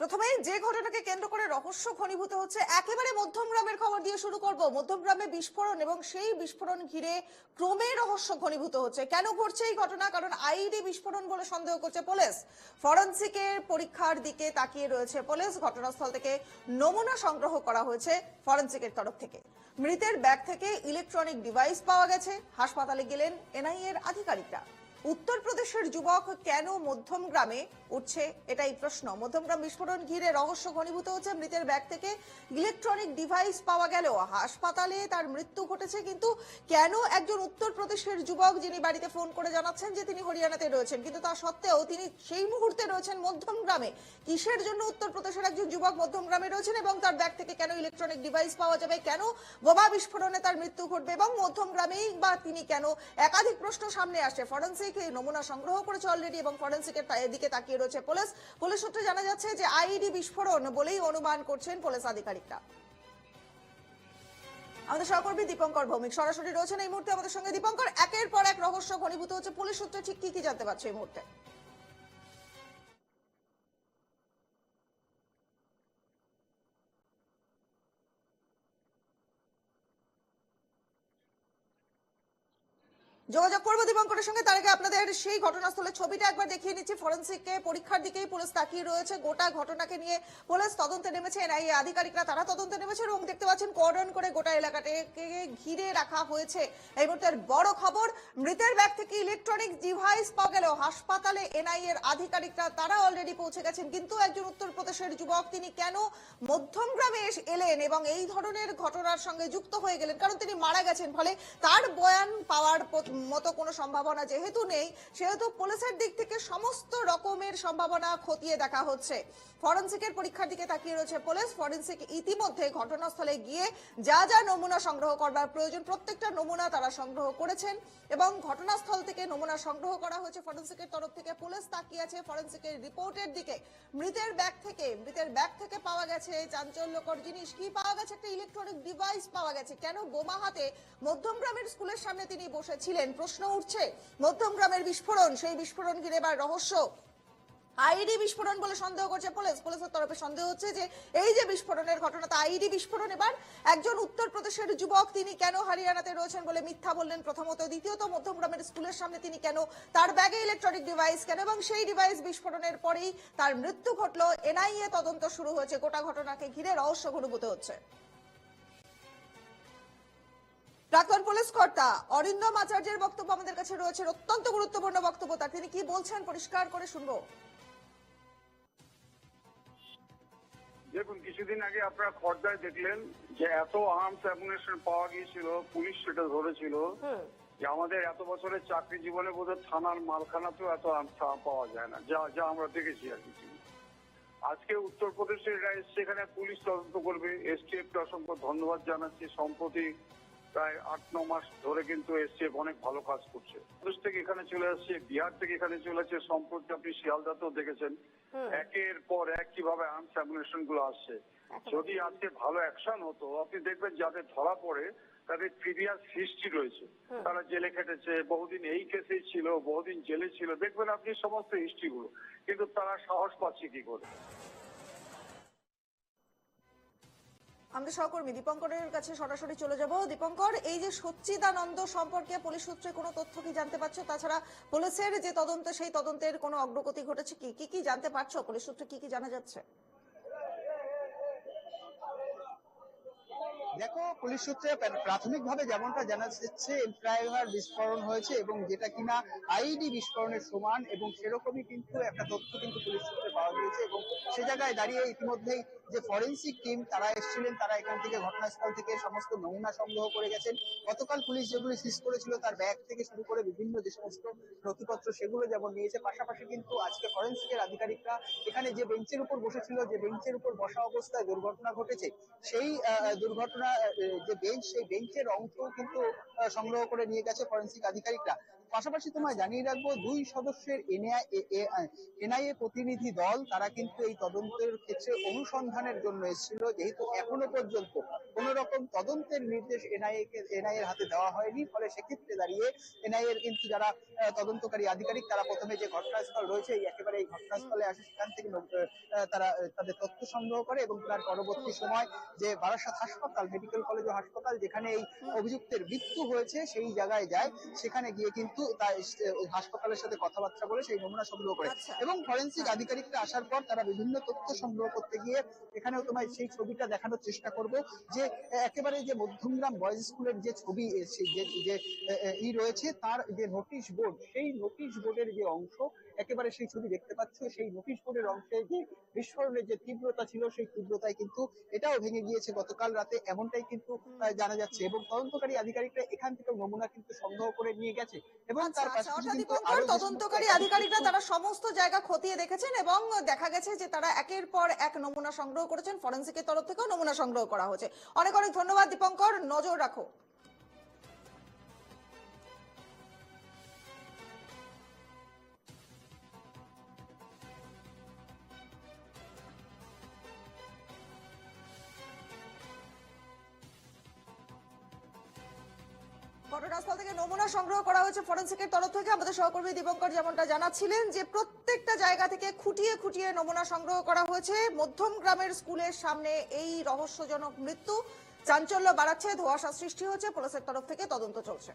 প্রথমে যে ঘটনাকে কেন্দ্র করে রহস্য ঘনীভূত হচ্ছে, একেবারে মধ্যমগ্রামের খবর দিয়ে শুরু করব। মধ্যমগ্রামে বিস্ফোরণ এবং সেই বিস্ফোরণ ঘিরে ক্রমে রহস্য ঘনীভূত হচ্ছে। কেন ঘটছে এই ঘটনা? কারণ আইডি বিস্ফোরণ বলে সন্দেহ করছে পুলিশ। ফরেন্সিকের পরীক্ষার দিকে তাকিয়ে রয়েছে পুলিশ। ঘটনাস্থল থেকে নমুনা সংগ্রহ করা হয়েছে ফরেন্সিকের তরফ থেকে। মৃতের ব্যাগ থেকে ইলেকট্রনিক ডিভাইস পাওয়া গেছে। হাসপাতালে গেলেন এনআইএ এর আধিকারিকরা। উত্তরপ্রদেশের যুবক কেন মধ্যম গ্রামে উঠছে এটাই প্রশ্ন। মধ্যমগ্রাম বিস্ফোরণ ঘিরে রহস্য ঘনীভূত হচ্ছে মৃতের ব্যাগ থেকে। ইলেকট্রনিক ডিভাইস পাওয়া গেল হাসপাতালে তার মৃত্যু ঘটেছে, কিন্তু কেন একজন উত্তরপ্রদেশের যুবক যিনি বাড়িতে ফোন করে জানাচ্ছেন যে তিনি হরিয়ানাতে রয়েছেন, কিন্তু তা সত্ত্বেও তিনি সেই মুহূর্তে রয়েছেন মধ্যম গ্রামে। কিসের জন্য উত্তরপ্রদেশের একজন যুবক মধ্যম গ্রামে রয়েছেন এবং তার ব্যাগ থেকে কেন ইলেকট্রনিক ডিভাইস পাওয়া যাবে? কেন বোমা বিস্ফোরণে তার মৃত্যু ঘটবে? এবং মধ্যম গ্রামেই বা তিনি কেন? একাধিক প্রশ্ন সামনে আসে। ফরেন্সিক নমুনা সংগ্রহ করেছে অলরেডি এবং ফরেন্সিকের দিকে তাকিয়ে রয়েছে পুলিশ। পুলিশ সূত্রে জানা যাচ্ছে যে আইডি বিস্ফোরণ বলেই অনুমান করছেন পুলিশ আধিকারিকরা। আমাদের সহকর্মী দীপঙ্কর ভৌমিক সরাসরি রয়েছেন এই মুহূর্তে। আমাদের সঙ্গে দীপঙ্কর, একের পর এক রহস্য ঘনীভূত হচ্ছে। পুলিশ সূত্রে ঠিক কি কি জানতে পারছে এই মুহূর্তে? যোগাযোগ করব দীপঙ্করের সঙ্গে। তার আগে আপনাদের সেই ঘটনাস্থলে ছবিটা একবার দেখিয়ে নিচ্ছি। ফরেন্সিককে পরীক্ষার দিকেই পুলিশ তাকিয়ে রয়েছে। গোটা ঘটনাকে নিয়ে পুলিশ তদন্তে নেমেছে। এনআইএ আধিকারিকরা তারা তদন্তে নেমেছে। এবং দেখতে পাচ্ছেন কর্ডন করে গোটা এলাকাটাকে ঘিরে রাখা হয়েছে। এই মুহূর্তের বড় খবর, মৃতের ব্যাগ থেকে ইলেকট্রনিক ডিভাইস পাওয়া গেলেও হাসপাতালে এনআইএর আধিকারিকরা তারা অলরেডি পৌঁছে গেছেন। কিন্তু একজন উত্তরপ্রদেশের যুবক, তিনি কেন মধ্যম গ্রামে এস- এলেন এবং এই ধরনের ঘটনার সঙ্গে যুক্ত হয়ে গেলেন? কারণ তিনি মারা গেছেন, ফলে তার বয়ান পাওয়ার মতো কোনো সম্ভাবনা যেহেতু নেই, সেহেতু পুলিশের দিক থেকে সমস্ত রকমের সম্ভাবনা খতিয়ে দেখা হচ্ছে। ফরেন্সিকের পরীক্ষার দিকে তাকিয়ে রয়েছে পুলিশ। ফরেন্সিক ইতিমধ্যে ঘটনাস্থলে গিয়ে যা যা নমুনা সংগ্রহ করবার প্রয়োজন, প্রত্যেকটা নমুনা তারা সংগ্রহ করেছেন এবং ঘটনাস্থল থেকে নমুনা সংগ্রহ করা হয়েছে ফরেন্সিকের তরফ থেকে। পুলিশ তাকিয়ে আছে ফরেন্সিকের রিপোর্টের দিকে। মৃতের ব্যাগ থেকে, মৃতের ব্যাগ থেকে পাওয়া গেছে চাঞ্চল্যকর জিনিস। কি পাওয়া গেছে? একটা ইলেকট্রনিক ডিভাইস পাওয়া গেছে। কেন বোমা হাতে? মধ্যমগ্রামের স্কুলের সামনে তিনি বসেছিলেন। প্রশ্ন উঠছে মধ্যমগ্রামের বিস্ফোরণ, সেই বিস্ফোরণ ঘিরে এবার রহস্য। আইডি বিস্ফোরণ বলে সন্দেহ করছে পুলিশ। পুলিশের তরফে সন্দেহ হচ্ছে যে, এই যে বিস্ফোরণের ঘটনা, তা আইডি বিস্ফোরণ এবার একজন উত্তরপ্রদেশের যুবক তিনি কেন হরিয়ানাতে রয়েছেন বলে মিথ্যা বললেন প্রথমত। দ্বিতীয়ত মধ্যমগ্রামের স্কুলের সামনে তিনি কেন তার ব্যাগে ইলেকট্রনিক ডিভাইস কেন, এবং সেই ডিভাইস বিস্ফোরণের পরেই তার মৃত্যু ঘটলো। এনআইএ তদন্ত শুরু হয়েছে। গোটা ঘটনাকে ঘিরে রহস্য ঘনীভূত হচ্ছে। পুলিশ কর্তা অরিন্দম আচার্যের বক্তব্য আমাদের কাছে রয়েছে অত্যন্ত গুরুত্বপূর্ণ বক্তব্য তার। তিনি কি বলছেন? পরিষ্কার করে শুনব। দেখুন কিছুদিন আগে আপনারা খর্দায় দেখলেন যে এত আর্মস অ্যামুনেশন পাওয়া গিয়েছিল পুলিশ সেটা ধরেছিল যে আমাদের এত বছরের চাকরি জীবনে বোধহয় থানার মালখানাতেও এত আর্মস পাওয়া যায় না যা যা আমরা দেখেছি আর কিছু আজকে উত্তরপ্রদেশের এরা এসছে এখানে পুলিশ তদন্ত করবে। এসটিএফ কে অসংখ্য ধন্যবাদ জানাচ্ছি। সম্প্রতি প্রায় আট ন মাস ধরে কিন্তু এসটিএফ অনেক ভালো কাজ করছে। প্রদেশ থেকে এখানে চলে আসছে বিহার থেকে এখানে চলে আসছে সম্প্রতি আপনি শিয়ালদাতেও দেখেছেন। একের পর এক কীভাবে আর্মস অ্যামুনেশনগুলো আসছে। যদি আজকে ভালো অ্যাকশন হতো আপনি দেখবেন যাদের ধরা পড়ে তাদের প্রিভিয়াস হিস্ট্রি রয়েছে। তারা জেলে খেটেছে বহুদিন এই কেসেই ছিল বহুদিন জেলে ছিল। দেখবেন আপনি সমস্ত হিস্ট্রি গুলো কিন্তু তারা সাহস পাচ্ছে কি করে? আমাদের সহকর্মী, দীপঙ্করের কাছে সরাসরি চলে যাব। দীপঙ্কর, এই যে সচ্চিদানন্দ সম্পর্কে পুলিশ সূত্রে কোনো তথ্য কি জানতে পারছ? তাছাড়া পুলিশের যে তদন্ত, সেই তদন্তের কোনো অগ্রগতি ঘটেছে কি? কি কি জানতে পারছ? পুলিশ সূত্রে কি কি জানা যাচ্ছে? দেখো, পুলিশ সূত্রে প্রাথমিকভাবে যেমনটা জানা যাচ্ছে ফ্লাইওভার বিস্ফোরণ হয়েছে এবং যেটা কিনা আইডি বিস্ফোরণের সমান এবং সেরকমই কিন্তু একটা তথ্য কিন্তু পুলিশ সূত্রে পাওয়া গিয়েছে এবং সে জায়গায় দাঁড়িয়ে ইতিমধ্যেই যে ফরেন্সিক টিম তারা এসেছিলেন, তারা এখান থেকে ঘটনাস্থল থেকে সমস্ত নমুনা সংগ্রহ করে গেছেন। গতকাল পুলিশ যেগুলি সিজ করেছিল, তার ব্যাগ থেকে শুরু করে বিভিন্ন যে সমস্ত নথিপত্র, সেগুলো যেমন নিয়েছে, পাশাপাশি কিন্তু আজকে ফরেন্সিকের আধিকারিকরা এখানে যে বেঞ্চের উপর বসেছিল, যে বেঞ্চের উপর বসা অবস্থায় দুর্ঘটনা ঘটেছে, সেই দুর্ঘটনা যে বেঞ্চ সেই বেঞ্চের অংশ কিন্তু সংগ্রহ করে নিয়ে গেছে ফরেন্সিক আধিকারিকরা। পাশাপাশি তোমায় জানিয়ে রাখব, দুই সদস্যের এনআইএ প্রতিনিধি দল, তারা কিন্তু এই তদন্তের ক্ষেত্রে অনুসন্ধানের জন্য এসেছিল, যেহেতু এখনও পর্যন্ত কোন রকম তদন্তের নির্দেশ এনআইএ এনআইএর হাতে দেওয়া হয়নি। ফলে সেক্ষেত্রে দাঁড়িয়ে এনআইএর কিন্তু যারা তদন্তকারী আধিকারিক, তারা প্রথমে যে ঘটনাস্থল রয়েছে একেবারে এই ঘটনাস্থলে আসে, সেখান থেকে তারা, তাদের তথ্য সংগ্রহ করে এবং তার পরবর্তী সময় যে বারাসাত হাসপাতাল, মেডিকেল কলেজ ও হাসপাতাল, যেখানে এই অভিযুক্তের মৃত্যু হয়েছে, সেই জায়গায় যায়। সেখানে গিয়ে কিন্তু ওই হাসপাতালের সাথে কথাবার্তা বলে সেই নমুনা সংগ্রহ করে আচ্ছা। এবং ফরেন্সিক আধিকারিকরা আসার পর তারা বিভিন্ন তথ্য সংগ্রহ করতে গিয়ে এখানেও তোমায় সেই ছবিটা দেখানোর চেষ্টা করব যে একেবারে যে মধ্যমগ্রাম বয়েজ স্কুলের যে ছবি যে ই রয়েছে তার যে নোটিশ বোর্ড সেই নোটিশ বোর্ডের যে অংশ একেবারে সেই ছবি দেখতে পাচ্ছ সেই নোটিশ বোর্ডের অংশে যে বিস্ফোরণের যে তীব্রতা ছিল সেই তীব্রতায় কিন্তু এটাও ভেঙে গিয়েছে গতকাল রাতে এমনটাই কিন্তু জানা যাচ্ছে। এবং তদন্তকারী আধিকারিকরা এখান থেকে নমুনা কিন্তু সংগ্রহ করে নিয়ে গেছে। এবং আচ্ছা তার আচ্ছা পাশাপাশি তদন্তকারী আধিকারিকরা তারা সমস্ত জায়গা খতিয়ে দেখেছেন এবং দেখা গেছে যে তারা একের পর এক নমুনা সংগ্রহ করেছেন ফরেন্সিকের তরফ থেকেও নমুনা সংগ্রহ করা হয়েছে। অনেক অনেক ধন্যবাদ দীপঙ্কর। নজর রাখো। ঘটনাস্থল থেকে নমুনা সংগ্রহ করা হয়েছে ফরেন্সিকের তরফ থেকে। আমাদের সহকর্মী দীপঙ্কর যেমনটা জানাচ্ছিলেন যে প্রত্যেকটা জায়গা থেকে খুঁটিয়ে খুঁটিয়ে নমুনা সংগ্রহ করা হয়েছে। মধ্যম গ্রামের স্কুলের সামনে এই রহস্যজনক মৃত্যু চাঞ্চল্য বাড়াচ্ছে ধোয়াশা সৃষ্টি হচ্ছে, পুলিশের তরফ থেকে তদন্ত চলছে।